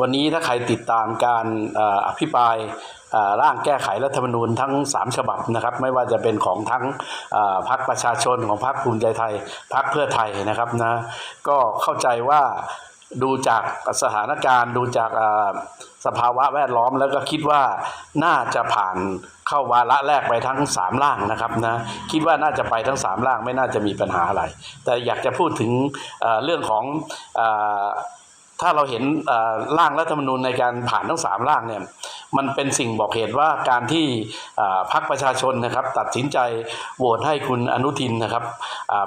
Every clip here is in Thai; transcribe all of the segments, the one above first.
วันนี้ถ้าใครติดตามการอภิปรายร่างแก้ไขรัฐธรรมนูญทั้ง 3 ฉบับนะครับ ไม่ว่าจะเป็นของทั้งพรรคประชาชนของพรรคภูมิใจไทยพรรคเพื่อไทยนะครับนะก็เข้าใจว่าดูจากสถานการณ์ ดูจากอ่อสภาวะแวดล้อมแล้วก็คิดว่าน่าจะผ่านเข้าวาระแรกไปทั้ง 3 ร่างนะครับนะคิดว่าน่าจะไปทั้ง 3 ร่างไม่น่าจะมีปัญหาอะไร แต่อยากจะพูดถึงเรื่องของอ่อ ถ้าเราเห็นร่างรัฐธรรมนูญในการผ่านทั้งสามร่างเนี่ยมันเป็นสิ่งบอกเหตุว่าการที่พรรคประชาชนนะครับตัดสินใจโหวตให้คุณอนุทินนะครับ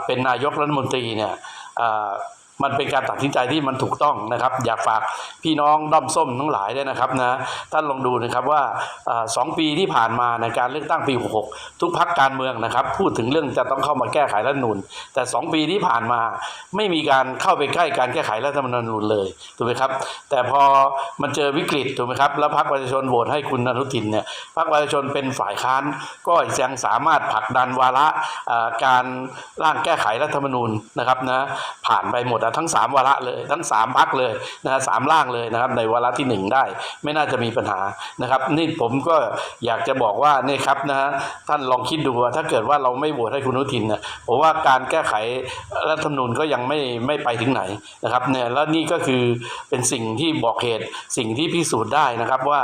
เป็นนายกรัฐมนตรีเนี่ย มันเป็นการตัดสินใจที่มันถูกต้องนะครับ อยากฝากพี่น้องด้อมส้มทั้งหลายด้วยนะครับนะท่านลองดูนะครับว่าสองปีที่ผ่านมาในการเลือกตั้งปี 66 ทุกพักการเมืองนะครับ พูดถึงเรื่องจะต้องเข้ามาแก้ไขรัฐธรรมนูญแต่สองปีที่ผ่านมาไม่มีการเข้าไปใกล้การแก้ไขรัฐธรรมนูญเลยถูกไหมครับ แต่พอมันเจอวิกฤตถูกไหมครับแล้วพรรคประชาชนโหวตให้คุณอนุทินเนี่ยพรรคประชาชนเป็นฝ่ายค้านก็ยังสามารถผลักดันวาระการร่างแก้ไขรัฐธรรมนูญนะครับนะผ่านไปหมดะทั้ง 3 วาระเลยทั้ง 3พักเลยนะฮะสามร่างเลยนะครับในวาระที่ 1 ได้ ไม่น่าจะมีปัญหานะครับ นี่ผมก็อยากจะบอกว่านี่ครับนะฮะท่านลองคิดดูว่าถ้าเกิดว่าเราไม่โหวตให้คุณอนุทินนี่ยผมว่าการแก้ไขรัฐธรรมนูญก็ยังไม่ไม่ไปถึงไหนนะครับเนี่ยแล้วนี่ก็คือเป็นสิ่งที่บอกเหตุสิ่งที่พิสูจน์ได้นะครับว่า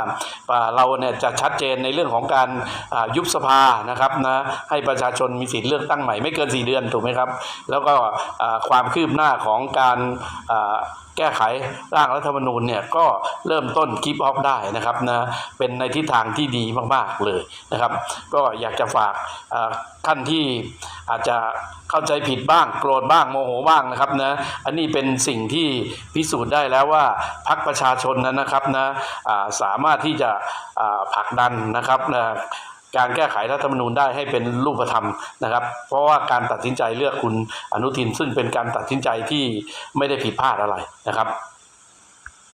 เราเนี่ยจะชัดเจนในเรื่องของการยุบสภานะครับนะให้ประชาชนมีสิทธิ์เลือกตั้งใหม่ไม่เกิน 4 เดือนถูกไหมครับ แล้วก็ความคืบหน้าของการแก้ไขร่างรัฐธรรมนูญเนี่ยก็เริ่มต้นคิปออฟได้นะครับนะเป็นในทิศทางที่ดีมากๆเลยนะครับ ก็อยากจะฝากท่านที่อาจจะเข้าใจผิดบ้างโกรธบ้างโมโหบ้างนะครับนะอันนี้เป็นสิ่งที่พิสูจน์ได้แล้วว่าพรรคประชาชนนั้นนะครับนะสามารถที่จะผลักดันนะครับนะ การแก้ไขรัฐธรรมนูญได้ให้เป็นรูปธรรมนะครับ เพราะว่าการตัดสินใจเลือกคุณอนุทิน ซึ่งเป็นการตัดสินใจที่ไม่ได้ผิดพลาดอะไรนะครับ